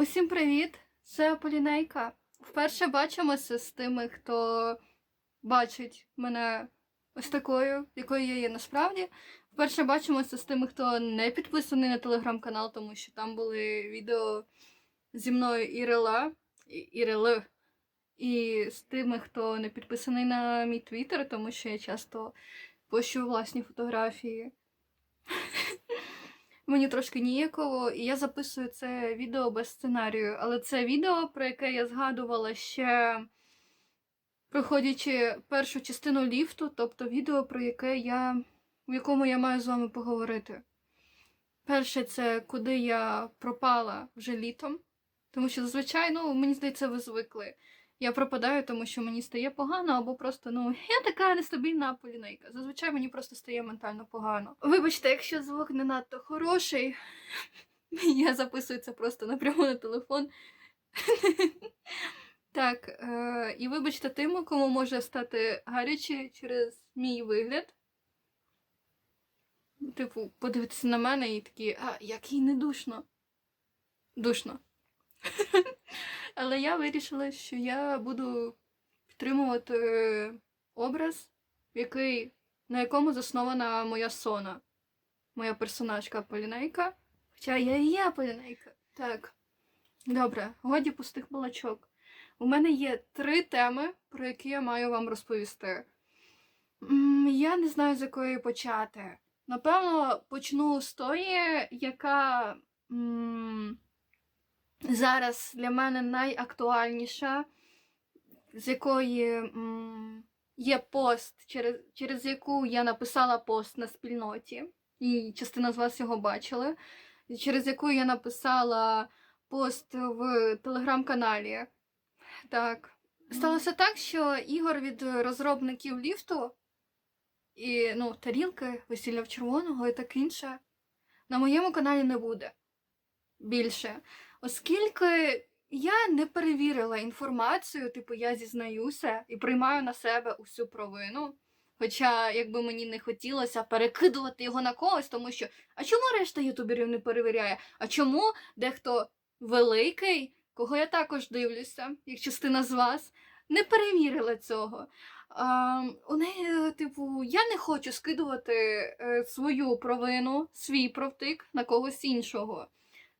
Усім привіт! Це Полінейка. Вперше бачимося з тими, хто бачить мене ось такою, якою я є насправді. Вперше бачимося з тими, хто не підписаний на телеграм-канал, тому що там були відео зі мною Ірела, Ірели, і з тими, хто не підписаний на мій твіттер, тому що я часто пощу власні фотографії. Мені трошки ніяково, і я записую це відео без сценарію. Але це відео, про яке я згадувала ще проходячи першу частину ліфту, тобто відео, про яке я, в якому я маю з вами поговорити. Перше, це куди я пропала вже літом. Тому що зазвичай, ну, мені здається, ви звикли. Я пропадаю, тому що мені стає погано, або просто, ну, я така нестабільна полінейка. Зазвичай мені просто стає ментально погано. Вибачте, якщо звук не надто хороший, я записую це просто напряму на телефон. Так, е- і вибачте тим, кому може стати гаряче через мій вигляд. Типу, подивитися на мене і такі, а, як їй не душно. Душно. Але я вирішила, що я буду підтримувати образ, який, на якому заснована моя сона, моя персонажка Полінейка. Хоча я і є Полінейка. Так. Добре, годі пустих балачок. У мене є три теми, про які я маю вам розповісти. Я не знаю, з якої почати. Напевно, почну з тої, яка. Зараз для мене найактуальніша, з якої є пост, через, через яку я написала пост на спільноті, і частина з вас його бачили, через яку я написала пост в телеграм-каналі. Так. Сталося так, що ігор від розробників ліфту і ну, тарілки, весілля в червоного і таке інше на моєму каналі не буде більше. Оскільки я не перевірила інформацію, типу я зізнаюся і приймаю на себе усю провину. Хоча, якби мені не хотілося перекидувати його на когось, тому що а чому решта ютуберів не перевіряє? А чому дехто великий, кого я також дивлюся, як частина з вас, не перевірила цього? А, у неї, типу, я не хочу скидувати е, свою провину, свій провтик на когось іншого.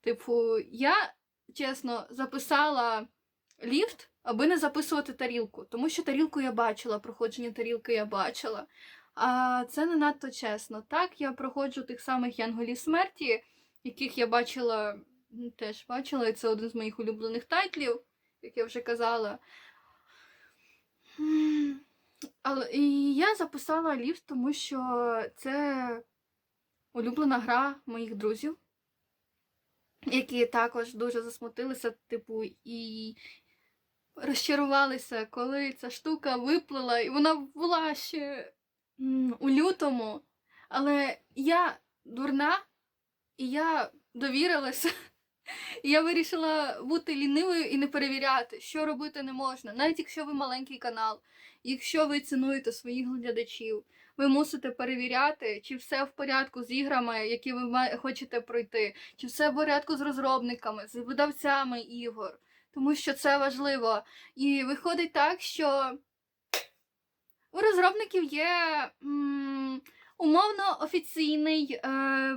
Типу, я чесно записала ліфт, аби не записувати тарілку, тому що тарілку я бачила, проходження тарілки я бачила. А це не надто чесно. Так, я проходжу тих самих янголів смерті, яких я бачила, ну, теж бачила, і це один з моїх улюблених тайтлів, як я вже казала. Але і я записала ліфт, тому що це улюблена гра моїх друзів які також дуже засмутилися, типу, і розчарувалися, коли ця штука виплила, і вона була ще у лютому. Але я дурна, і я довірилася. І я вирішила бути лінивою і не перевіряти, що робити не можна. Навіть якщо ви маленький канал, якщо ви цінуєте своїх глядачів, ви мусите перевіряти, чи все в порядку з іграми, які ви хочете пройти, чи все в порядку з розробниками, з видавцями ігор. Тому що це важливо. І виходить так, що у розробників є м, умовно офіційний, е,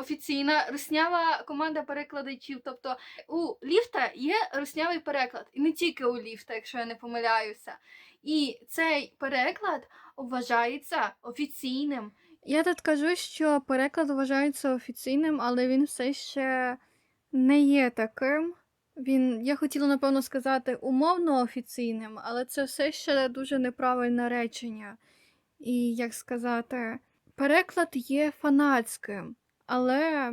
офіційна руснява команда перекладачів. Тобто у ліфта є руснявий переклад, і не тільки у ліфта, якщо я не помиляюся. І цей переклад вважається офіційним. Я тут кажу, що переклад вважається офіційним, але він все ще не є таким. Він, я хотіла, напевно, сказати умовно офіційним, але це все ще дуже неправильне речення. І як сказати, переклад є фанатським, але,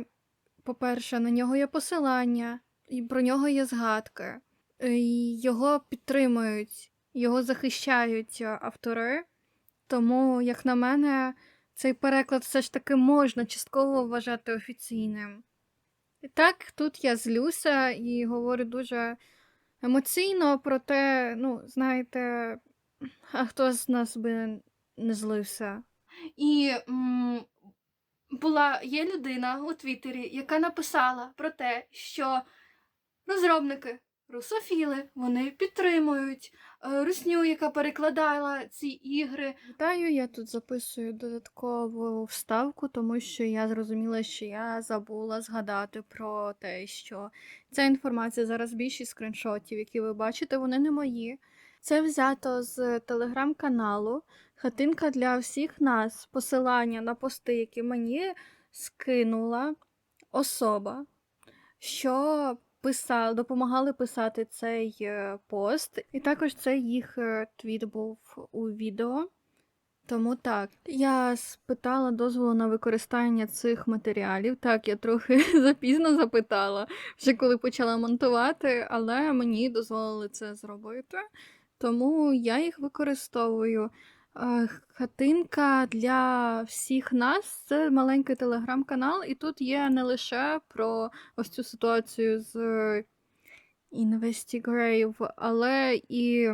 по-перше, на нього є посилання, і про нього є згадки, і його підтримують, його захищають е, автори. Тому, як на мене, цей переклад все ж таки можна частково вважати офіційним. І так, тут я злюся і говорю дуже емоційно, проте, ну, знаєте, а хто з нас би не злився. І м, була є людина у Твіттері, яка написала про те, що розробники, русофіли, вони підтримують е, русню, яка перекладала ці ігри. Вітаю, я тут записую додаткову вставку, тому що я зрозуміла, що я забула згадати про те, що ця інформація зараз більшість скріншотів, які ви бачите, вони не мої. Це взято з телеграм-каналу Хатинка для всіх нас. Посилання на пости, які мені скинула особа, що писали, допомагали писати цей е, пост. І також це їх е, твіт був у відео. Тому так, я спитала дозволу на використання цих матеріалів. Так, я трохи запізно запитала, вже коли почала монтувати, але мені дозволили це зробити. Тому я їх використовую. Е, Хатинка для всіх нас це маленький телеграм-канал, і тут є не лише про ось цю ситуацію з Investiggrave, але і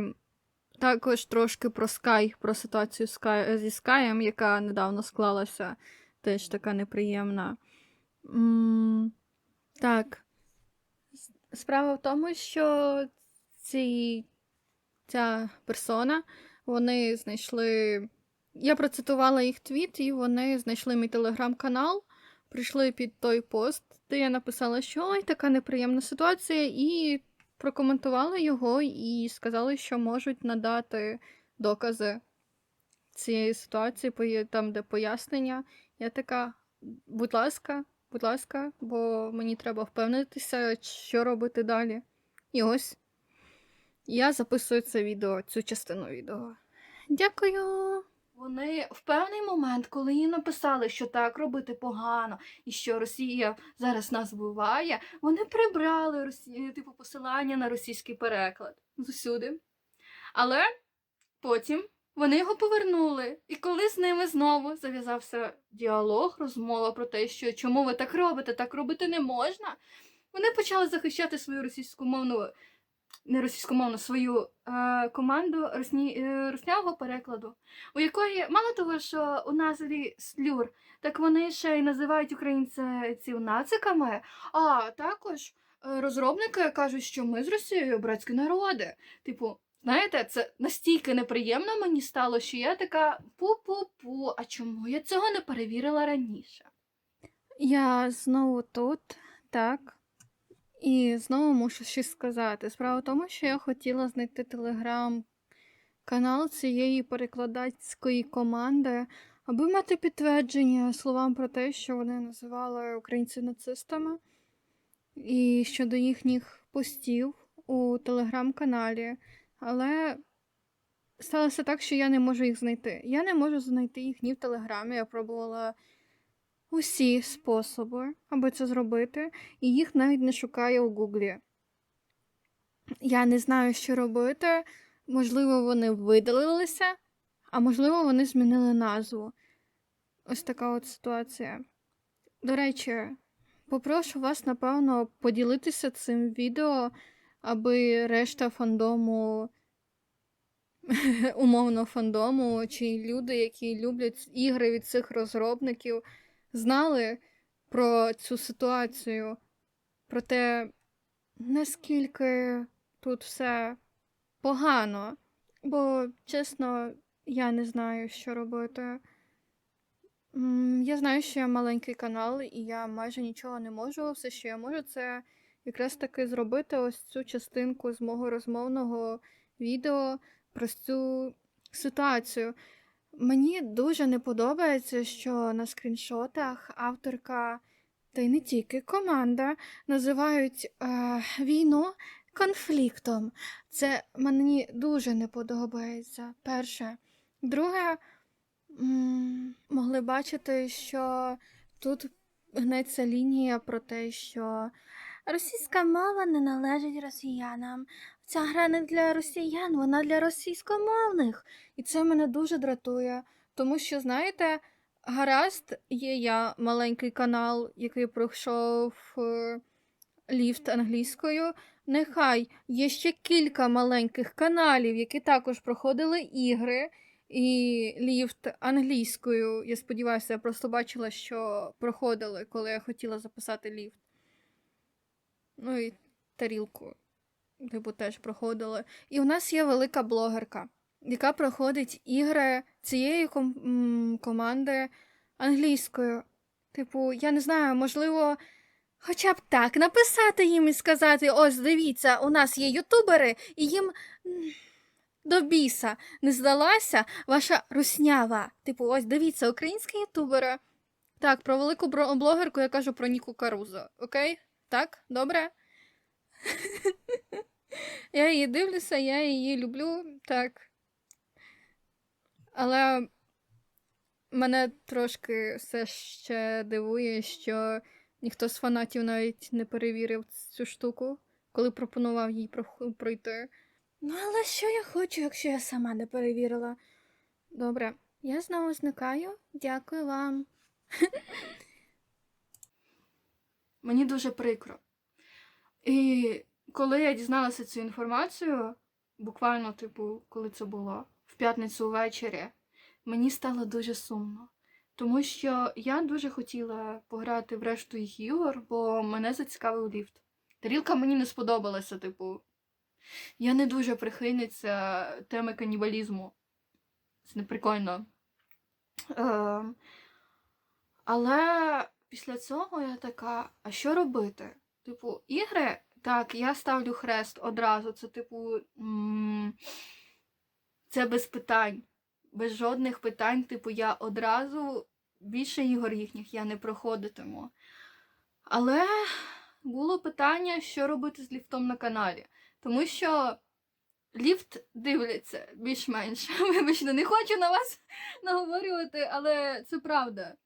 також трошки про Sky, про ситуацію Sky, зі Skyem, яка недавно склалася, теж така неприємна. М, Так. Справа в тому, що ці, ця персона, вони знайшли. Я процитувала їх твіт, і вони знайшли мій телеграм-канал, прийшли під той пост, де я написала, що ой, така неприємна ситуація, і прокоментували його і сказали, що можуть надати докази цієї ситуації, там, де пояснення. Я така, будь ласка, будь ласка, бо мені треба впевнитися, що робити далі. І ось я записую це відео, цю частину відео. Дякую. Вони в певний момент, коли їм написали, що так робити погано, і що Росія зараз нас вбиває, вони прибрали росі... типу посилання на російський переклад з усюди. Але потім вони його повернули. І коли з ними знову зав'язався діалог, розмова про те, що чому ви так робите, так робити не можна, вони почали захищати свою російськомовну, не російськомовну, свою е, команду росні, е, руснявого перекладу, у якої мало того, що у назві слюр, так вони ще й називають українців нациками, а також е, розробники кажуть, що ми з Росією братські народи. Типу, знаєте, це настільки неприємно мені стало, що я така пу-пу-пу, а чому я цього не перевірила раніше? Я знову тут, так. І знову мушу щось сказати. Справа в тому, що я хотіла знайти телеграм-канал цієї перекладацької команди, аби мати підтвердження словам про те, що вони називали українців нацистами, і щодо їхніх постів у телеграм-каналі. Але сталося так, що я не можу їх знайти. Я не можу знайти їх ні в телеграмі. Я пробувала усі способи, аби це зробити, і їх навіть не шукаю у Гуглі. Я не знаю, що робити. Можливо, вони видалилися, а можливо, вони змінили назву. Ось така от ситуація. До речі, попрошу вас, напевно, поділитися цим відео, аби решта фандому, умовно фандому, чи люди, які люблять ігри від цих розробників, знали про цю ситуацію, про те, наскільки тут все погано. Бо, чесно, я не знаю, що робити. Я знаю, що я маленький канал, і я майже нічого не можу. Все, що я можу, це якраз таки зробити ось цю частинку з мого розмовного відео про цю ситуацію. Мені дуже не подобається, що на скріншотах авторка, та й не тільки команда, називають е, війну конфліктом. Це мені дуже не подобається. Перше. Друге, могли бачити, що тут гнеться лінія про те, що російська мова не належить росіянам. Ця гра не для росіян, вона для російськомовних. І це мене дуже дратує. Тому що, знаєте, гаразд є я маленький канал, який пройшов е, ліфт англійською. Нехай є ще кілька маленьких каналів, які також проходили ігри. І ліфт англійською, я сподіваюся, я просто бачила, що проходили, коли я хотіла записати ліфт. Ну і тарілку. Типу, теж проходили. І у нас є велика блогерка, яка проходить ігри цієї ком- команди англійською. Типу, я не знаю, можливо, хоча б так написати їм і сказати: ось дивіться, у нас є ютубери, і їм до біса не здалася ваша руснява. Типу, ось дивіться, українські ютубери. Так, про велику блогерку я кажу про Ніку Карузо. Окей? Так? Добре? Я її дивлюся, я її люблю, так. Але мене трошки все ще дивує, що ніхто з фанатів навіть не перевірив цю штуку, коли пропонував їй пройти. Ну, але що я хочу, якщо я сама не перевірила? Добре, я знову зникаю. Дякую вам. Мені дуже прикро. І коли я дізналася цю інформацію, буквально, типу, коли це було, в п'ятницю ввечері, мені стало дуже сумно. Тому що я дуже хотіла пограти в решту їх ігор, бо мене зацікавив ліфт. Тарілка мені не сподобалася, типу. Я не дуже прихильниця теми канібалізму. Це не прикольно. Ем, але після цього я така, а що робити? Типу, ігри, так, я ставлю хрест одразу. Це, типу, це без питань. Без жодних питань, типу, я одразу більше ігор їхніх я не проходитиму. Але було питання, що робити з ліфтом на каналі. Тому що ліфт дивляться більш-менш. Вибачте, не хочу на вас наговорювати, але це правда.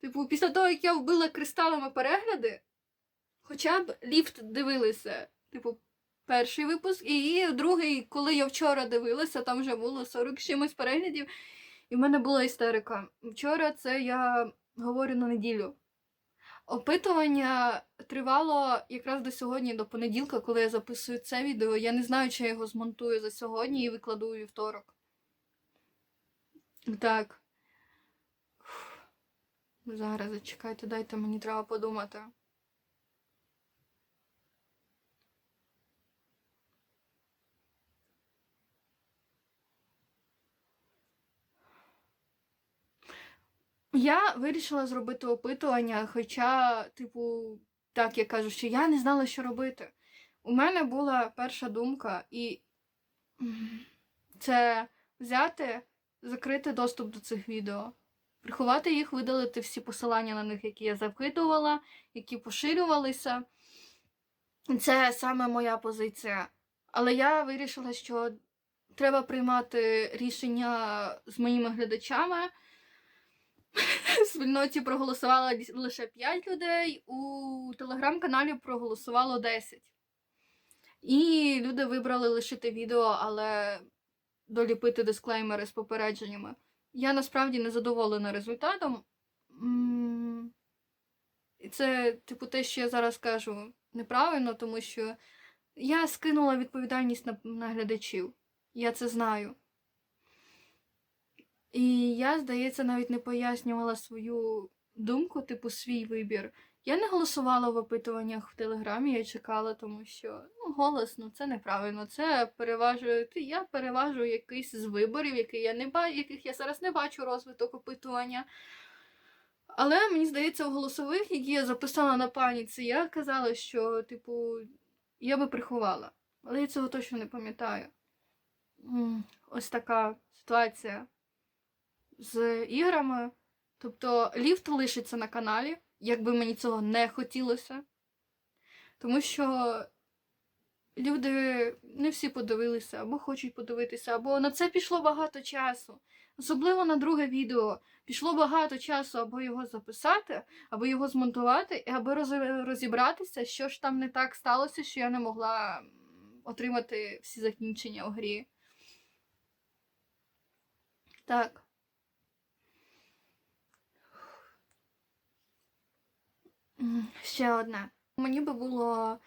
Типу, після того, як я вбила кристалами перегляди, хоча б ліфт дивилися. Типу, перший випуск, і другий, коли я вчора дивилася, там вже було 40 чимось переглядів, і в мене була істерика. Вчора це я говорю на неділю. Опитування тривало якраз до сьогодні, до понеділка, коли я записую це відео. Я не знаю, чи я його змонтую за сьогодні і викладу у вівторок. Так. Зараз зачекайте, дайте мені треба подумати. Я вирішила зробити опитування, хоча, типу, так я кажу, що я не знала, що робити. У мене була перша думка, і це взяти, закрити доступ до цих відео, приховати їх, видалити всі посилання на них, які я закидувала, які поширювалися. Це саме моя позиція. Але я вирішила, що треба приймати рішення з моїми глядачами. В спільноті проголосувало лише 5 людей, у телеграм-каналі проголосувало 10. І люди вибрали лишити відео, але доліпити дисклеймери з попередженнями. Я насправді не задоволена результатом. І це, типу, те, що я зараз кажу, неправильно, тому що я скинула відповідальність на, на глядачів. Я це знаю. І я, здається, навіть не пояснювала свою думку, типу, свій вибір. Я не голосувала в опитуваннях в Телеграмі, я чекала, тому що ну, голос, ну це неправильно. Це переважує. Я переважую якийсь з виборів, який я не ба... яких я зараз не бачу розвиток опитування. Але мені здається, в голосових, які я записала на паніці, я казала, що, типу, я би приховала. Але я цього точно не пам'ятаю. Ось така ситуація з іграми. Тобто ліфт лишиться на каналі, якби мені цього не хотілося. Тому що люди не всі подивилися, або хочуть подивитися, або на це пішло багато часу. Особливо на друге відео. Пішло багато часу, або його записати, або його змонтувати, і аби роз- розібратися, що ж там не так сталося, що я не могла отримати всі закінчення у грі. Так. Ще одне. Мені би було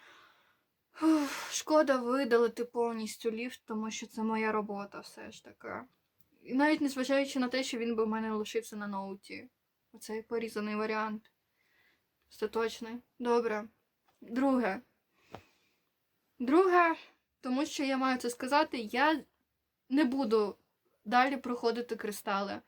шкода видалити повністю ліфт, тому що це моя робота все ж таки. І навіть незважаючи на те, що він би в мене лишився на ноуті. Оцей порізаний варіант. Остаточний. Добре. Друге. Друге, тому що я маю це сказати, я не буду далі проходити кристали.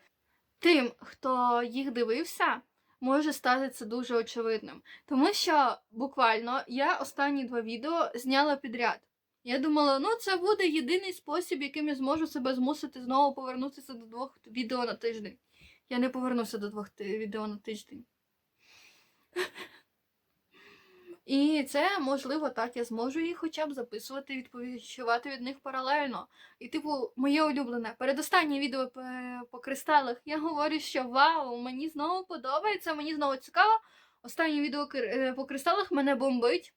Тим, хто їх дивився, може стати це дуже очевидним. Тому що буквально я останні два відео зняла підряд. Я думала, ну це буде єдиний спосіб, яким я зможу себе змусити знову повернутися до двох відео на тиждень. Я не повернуся до двох відео на тиждень. І це можливо так, я зможу їх хоча б записувати, відповідати від них паралельно. І, типу, моє улюблене. Передостаннє відео по, по кристалах я говорю, що вау, мені знову подобається, мені знову цікаво. Останнє відео е, по кристалах мене бомбить,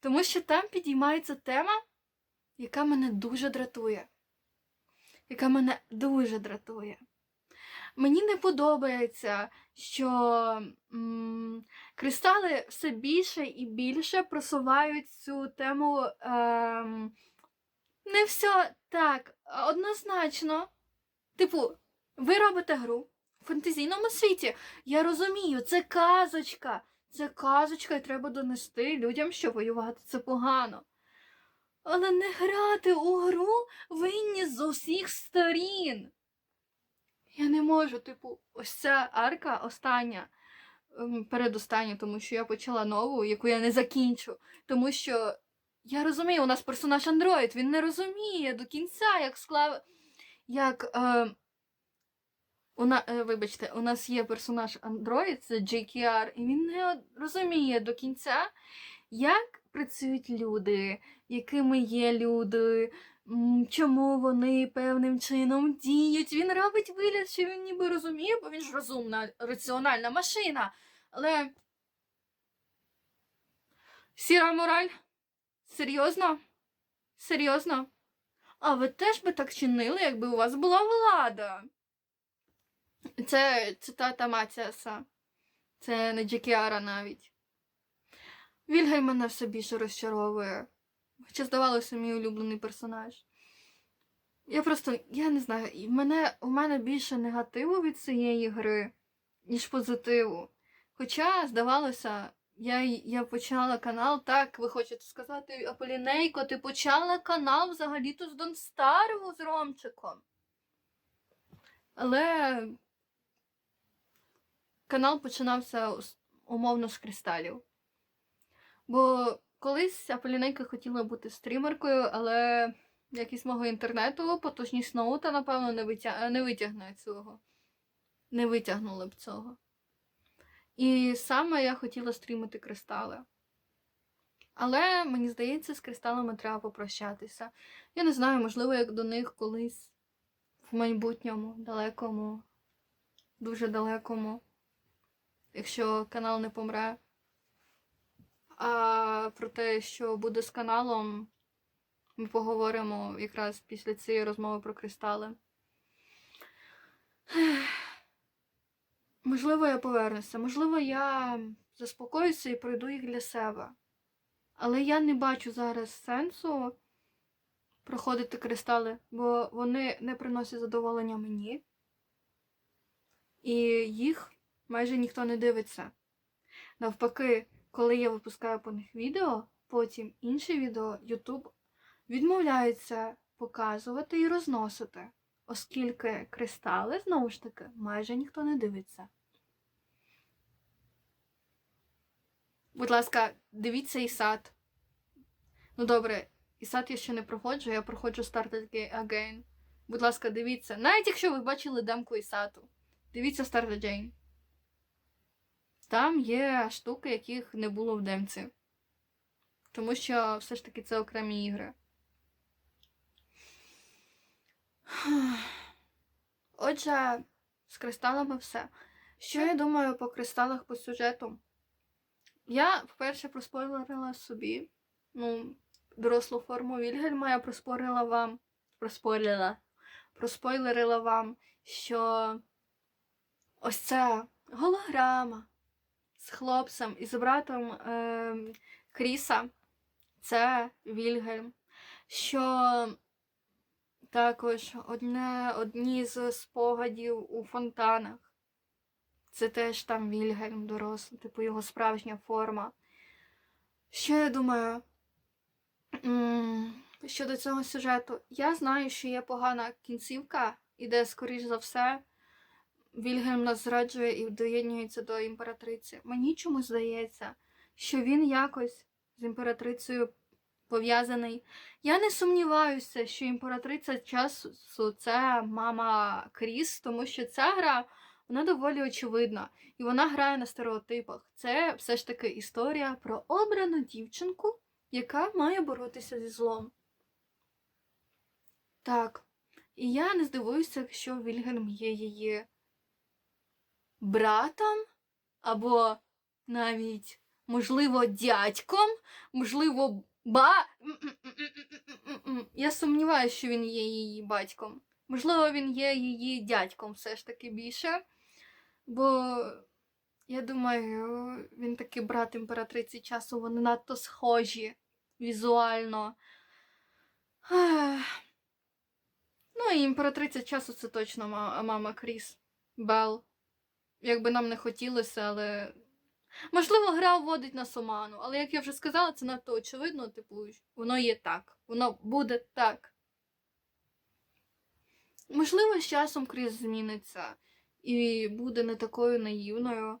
тому що там підіймається тема, яка мене дуже дратує. Яка мене дуже дратує. Мені не подобається, що м, кристали все більше і більше просувають цю тему. Ем, не все так однозначно. Типу, ви робите гру в фантазійному світі. Я розумію, це казочка. Це казочка, і треба донести людям, що воювати це погано. Але не грати у гру винні з усіх сторін. Я не можу, типу, ось ця арка остання, ем, передостання, тому що я почала нову, яку я не закінчу. Тому що я розумію, у нас персонаж Андроїд, він не розуміє до кінця, як склав. Як. Е, на, е, вибачте, у нас є персонаж Андроїд, це JKR, і він не розуміє до кінця, як працюють люди, якими є люди, чому вони певним чином діють. Він робить вигляд, що він ніби розуміє, бо він ж розумна, раціональна машина. Але. Сіра мораль? Серйозно? Серйозно? А ви теж би так чинили, якби у вас була влада. Це цитата Матіаса. Це не Джекіара навіть. Вільгель мене все більше розчаровує. Хоча здавалося мій улюблений персонаж. Я просто, я не знаю, і мене, у мене більше негативу від цієї гри, ніж позитиву. Хоча, здавалося, я, я почала канал, так, ви хочете сказати, Аполінейко, ти почала канал взагалі-то з Донстару з Ромчиком. Але канал починався умовно з кристалів. Бо колись Аполінейка хотіла бути стрімеркою, але якість мого інтернету, потужність ноута, напевно, не, витя... не витягне цього. Не витягнули б цього. І саме я хотіла стрімити кристали. Але мені здається, з кристалами треба попрощатися. Я не знаю, можливо, як до них колись в майбутньому, далекому, дуже далекому, якщо канал не помре. А про те, що буде з каналом, ми поговоримо якраз після цієї розмови про кристали. Можливо, я повернуся, можливо, я заспокоюся і пройду їх для себе. Але я не бачу зараз сенсу проходити кристали, бо вони не приносять задоволення мені. І їх майже ніхто не дивиться. Навпаки, коли я випускаю по них відео, потім інші відео YouTube відмовляється показувати і розносити, оскільки кристали, знову ж таки, майже ніхто не дивиться. Будь ласка, дивіться і сад. Ну добре, і сад я ще не проходжу, я проходжу Started Again. Будь ласка, дивіться. Навіть якщо ви бачили демку Ісату, дивіться Started Again. Там є штуки, яких не було в демці. Тому що все ж таки це окремі ігри. Отже, з кристалами все. Що я думаю по кристалах по сюжету? Я вперше проспойлерила собі, ну, дорослу форму Вільгельма, я проспорила вам. Проспойлерила. Проспойлерила вам, що ось ця голограма з хлопцем і з братом е, Кріса це Вільгельм. Що також одне, одні з спогадів у фонтанах. Це теж там Вільгельм дорослий, типу його справжня форма. Що я думаю? Щодо цього сюжету, я знаю, що є погана кінцівка, і де, скоріш за все, Вільгельм нас зраджує і доєднюється до імператриці. Мені чомусь здається, що він якось з імператрицею пов'язаний. Я не сумніваюся, що імператриця часу це мама Кріс, тому що ця гра вона доволі очевидна. І вона грає на стереотипах. Це все ж таки історія про обрану дівчинку, яка має боротися зі злом. Так. І я не здивуюся, якщо Вільгельм є її братом, або навіть, можливо, дядьком, можливо, ба. Я сумніваюся, що він є її батьком. Можливо, він є її дядьком все ж таки більше. Бо я думаю, він такий брат імператриці часу, вони надто схожі візуально. Ну і імператриця часу це точно мама Кріс Бел. Як би нам не хотілося, але. Можливо, гра вводить нас оману, але як я вже сказала, це надто очевидно, типу, воно є так. Воно буде так. Можливо, з часом Кріс зміниться і буде не такою наївною,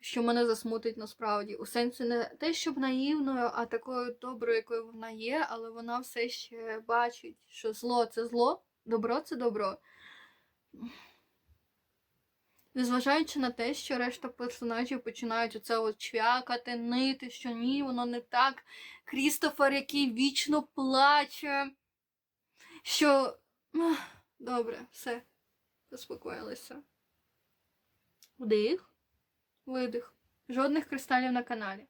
що мене засмутить насправді. У сенсі не те, щоб наївною, а такою доброю, якою вона є, але вона все ще бачить, що зло це зло, добро це добро. Незважаючи на те, що решта персонажів починають оце от чвякати, нити, що ні, воно не так. Крістофер, який вічно плаче. Що. Добре, все. Заспокоїлися. Вдих. Видих. Жодних кристалів на каналі.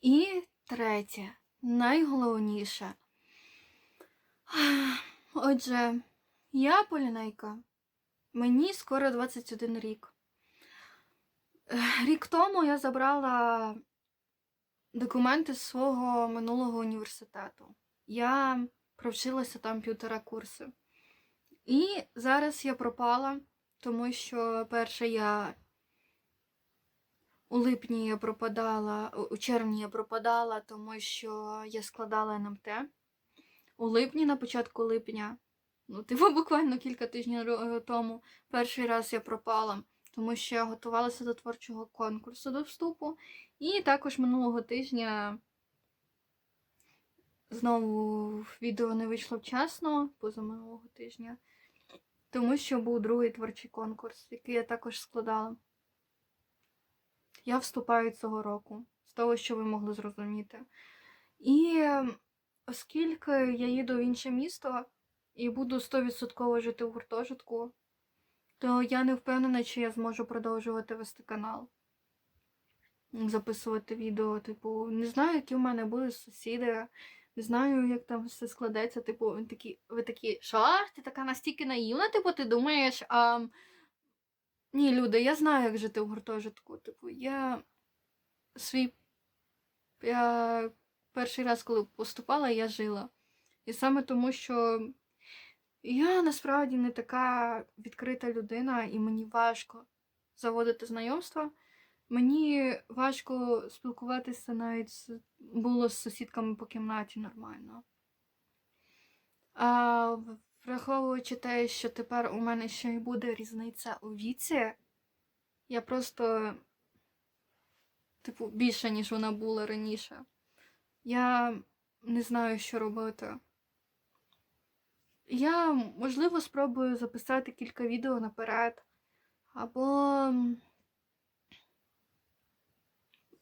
І третє, найголовніше. Отже, я Полінейка. Мені скоро 21 рік. Е, Рік тому я забрала документи з свого минулого університету. Я провчилася там півтора курси. І зараз я пропала, тому що перше я у липні я пропадала, у- у червні я пропадала, тому що я складала НМТ. У липні, на початку липня, ну, типу, буквально кілька тижнів тому, перший раз я пропала, тому що я готувалася до творчого конкурсу до вступу. І також минулого тижня знову відео не вийшло вчасно, позаминулого тижня, тому що був другий творчий конкурс, який я також складала. Я вступаю цього року, з того, що ви могли зрозуміти. І оскільки я їду в інше місто і буду 100% жити в гуртожитку, то я не впевнена, чи я зможу продовжувати вести канал. Записувати відео, типу, не знаю, які в мене були сусіди, не знаю, як там все складеться. Типу, він такі, ви такі, що? Ти така настільки наївна, типу, ти думаєш, а. Ні, люди, я знаю, як жити в гуртожитку. Типу, я свій. Я перший раз, коли поступала, я жила. І саме тому, що я насправді не така відкрита людина, і мені важко заводити знайомства. Мені важко спілкуватися навіть було з сусідками по кімнаті нормально. А враховуючи те, що тепер у мене ще й буде різниця у віці, я просто, типу, більше, ніж вона була раніше. Я не знаю, що робити. Я, можливо, спробую записати кілька відео наперед. Або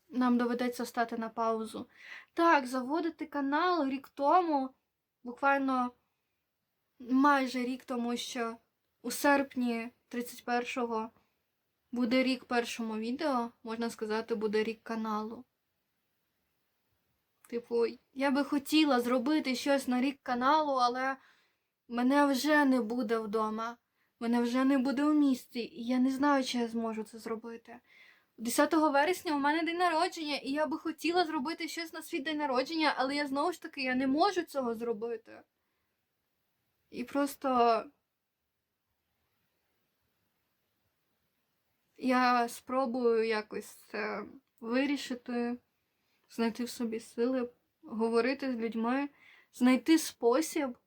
нам доведеться стати на паузу. Так, заводити канал рік тому, буквально майже рік, тому що у серпні 31-го буде рік першому відео, можна сказати, буде рік каналу. Типу, я би хотіла зробити щось на рік каналу, але мене вже не буде вдома. Мене вже не буде у місті, і я не знаю, чи я зможу це зробити. 10 вересня у мене день народження, і я би хотіла зробити щось на свій день народження, але я знову ж таки я не можу цього зробити. І просто. Я спробую якось це вирішити, знайти в собі сили, говорити з людьми, знайти спосіб,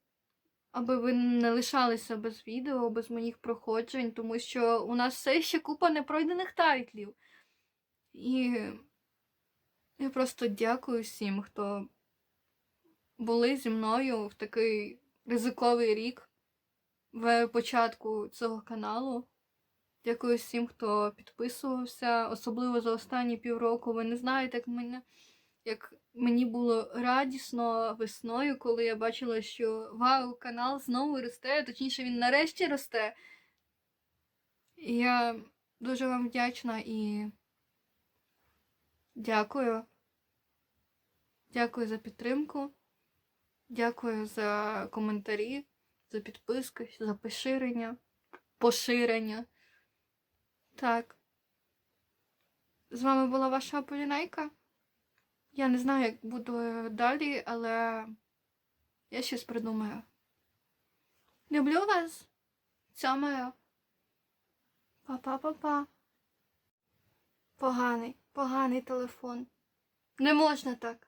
аби ви не лишалися без відео, без моїх проходжень, тому що у нас все ще купа непройдених тайтлів. І я просто дякую всім, хто були зі мною в такий ризиковий рік в початку цього каналу. Дякую всім, хто підписувався, особливо за останні півроку. Ви не знаєте, як мене, як мені було радісно весною, коли я бачила, що вау, канал знову росте, точніше, він нарешті росте. Я дуже вам вдячна і дякую. Дякую за підтримку. Дякую за коментарі, за підписки, за поширення. Поширення. Так. З вами була ваша Полінайка. Я не знаю, як буду далі, але я щось придумаю. Люблю вас. Цьомаю. Па-па-па-па. Поганий, поганий телефон. Не можна так.